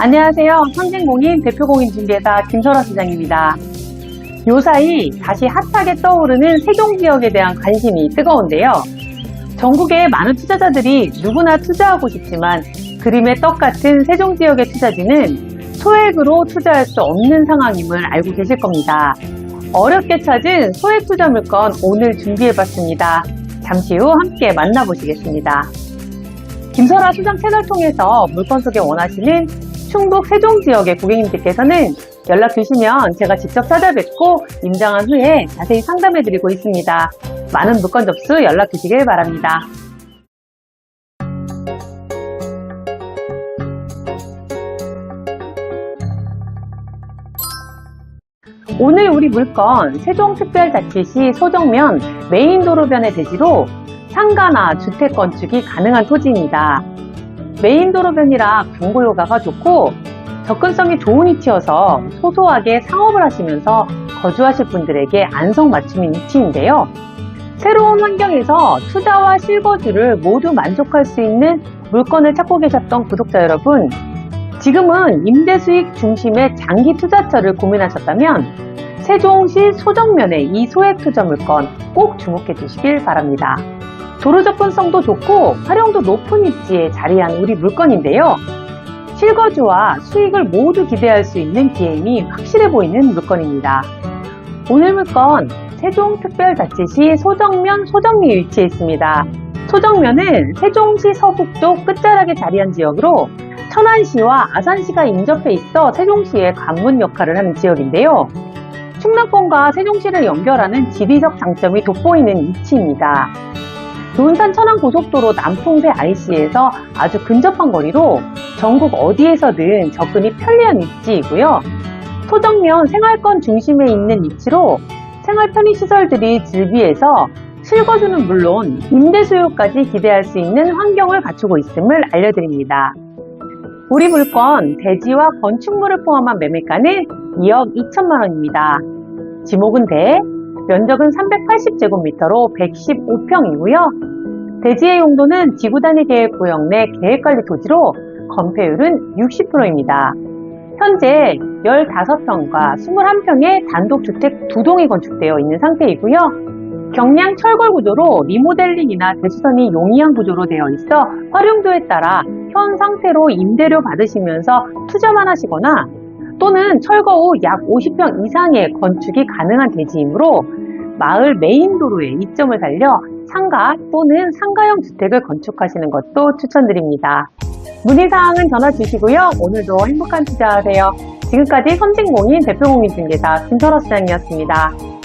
안녕하세요. 선진공인 대표공인 중개사 김설아 시장입니다. 요사이 다시 핫하게 떠오르는 세종 지역에 대한 관심이 뜨거운데요. 전국의 많은 투자자들이 누구나 투자하고 싶지만 그림의 떡 같은 세종 지역의 투자지는 소액으로 투자할 수 없는 상황임을 알고 계실 겁니다. 어렵게 찾은 소액 투자 물건 오늘 준비해봤습니다. 잠시 후 함께 만나보시겠습니다. 김설아 수장 채널 통해서 물건 소개 원하시는 충북 세종 지역의 고객님들께서는 연락 주시면 제가 직접 찾아뵙고 임장한 후에 자세히 상담해드리고 있습니다. 많은 물건 접수 연락 주시길 바랍니다. 오늘 우리 물건 세종특별자치시 소정면 메인도로변의 대지로 상가나 주택 건축이 가능한 토지입니다. 메인도로변이라 경고효과가 좋고 접근성이 좋은 위치여서 소소하게 상업을 하시면서 거주하실 분들에게 안성맞춤인 위치인데요. 새로운 환경에서 투자와 실거주를 모두 만족할 수 있는 물건을 찾고 계셨던 구독자 여러분, 지금은 임대 수익 중심의 장기 투자처를 고민하셨다면 세종시 소정면의 이 소액 투자 물건 꼭 주목해 주시길 바랍니다. 도로 접근성도 좋고 활용도 높은 위치에 자리한 우리 물건인데요. 실거주와 수익을 모두 기대할 수 있는 기회임이 확실해 보이는 물건입니다. 오늘 물건 세종특별자치시 소정면 소정리에 위치해 있습니다. 소정면은 세종시 서북도 끝자락에 자리한 지역으로 천안시와 아산시가 인접해 있어 세종시의 관문 역할을 하는 지역인데요. 충남권과 세종시를 연결하는 지리적 장점이 돋보이는 위치입니다. 논산 천안 고속도로 남풍대 IC에서 아주 근접한 거리로 전국 어디에서든 접근이 편리한 위치이고요. 소정면 생활권 중심에 있는 위치로 생활 편의 시설들이 즐비해서 실거주는 물론 임대 수요까지 기대할 수 있는 환경을 갖추고 있음을 알려드립니다. 우리 물건 대지와 건축물을 포함한 매매가는 2억 2천만 원입니다. 지목은 대, 면적은 380제곱미터로 115평이고요. 대지의 용도는 지구 단위 계획 구역 내 계획관리 토지로 건폐율은 60%입니다. 현재 15평과 21평의 단독주택 두 동이 건축되어 있는 상태이고요. 경량 철골 구조로 리모델링이나 대수선이 용이한 구조로 되어 있어 활용도에 따라 현 상태로 임대료 받으시면서 투자만 하시거나 또는 철거 후 약 50평 이상의 건축이 가능한 대지이므로 마을 메인 도로에 이점을 살려 상가 또는 상가형 주택을 건축하시는 것도 추천드립니다. 문의사항은 전화 주시고요. 오늘도 행복한 투자하세요. 지금까지 선진공인 대표공인중개사 김설아 시장이었습니다.